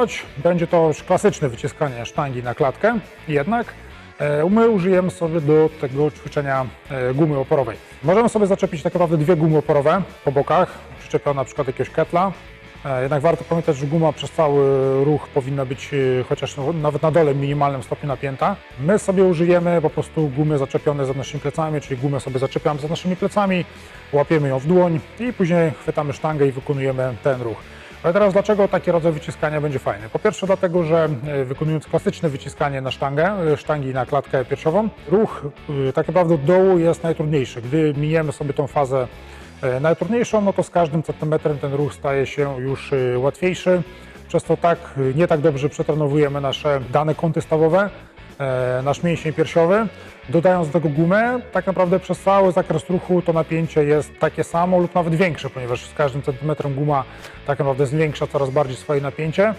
Choć będzie to już klasyczne wyciskanie sztangi na klatkę, jednak e, my użyjemy sobie do tego ćwiczenia e, gumy oporowej. Możemy sobie zaczepić tak naprawdę dwie gumy oporowe po bokach, przyczepione na przykład jakiegoś ketla. E, Jednak warto pamiętać, że guma przez cały ruch powinna być chociaż no- nawet na dole minimalnym stopniu napięta. My sobie użyjemy po prostu gumy zaczepione za naszymi plecami, czyli gumę sobie zaczepiamy za naszymi plecami, łapiemy ją w dłoń i później chwytamy sztangę i wykonujemy ten ruch. Ale teraz dlaczego taki rodzaj wyciskania będzie fajny? Po pierwsze dlatego, że e, wykonując klasyczne wyciskanie na sztangę, e, sztangi na klatkę piersiową, ruch e, tak naprawdę od dołu jest najtrudniejszy. Gdy miniemy sobie tą fazę najtrudniejszą, no to z każdym centymetrem ten ruch staje się już łatwiejszy. Przez to tak nie tak dobrze przetrenowujemy nasze dane kąty stawowe, nasz mięsień piersiowy. Dodając do tego gumę, tak naprawdę przez cały zakres ruchu to napięcie jest takie samo lub nawet większe, ponieważ z każdym centymetrem guma tak naprawdę zwiększa coraz bardziej swoje napięcie.